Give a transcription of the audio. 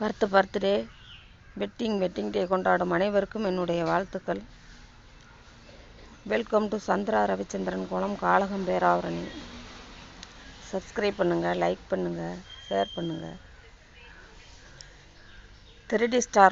Birth birthday wedding wedding day கொண்டாடும் அனைவருக்கும் என்னுடைய வாழ்த்துக்கள். வெல்கம் டு சந்திரா ரவிச்சந்திரன் குளம் காலகம் பேராவரணி. சப்ஸ்கிரைப் பண்ணுங்கள் லைக் பண்ணுங்கள் ஷேர் பண்ணுங்கள் திருடி ஸ்டார்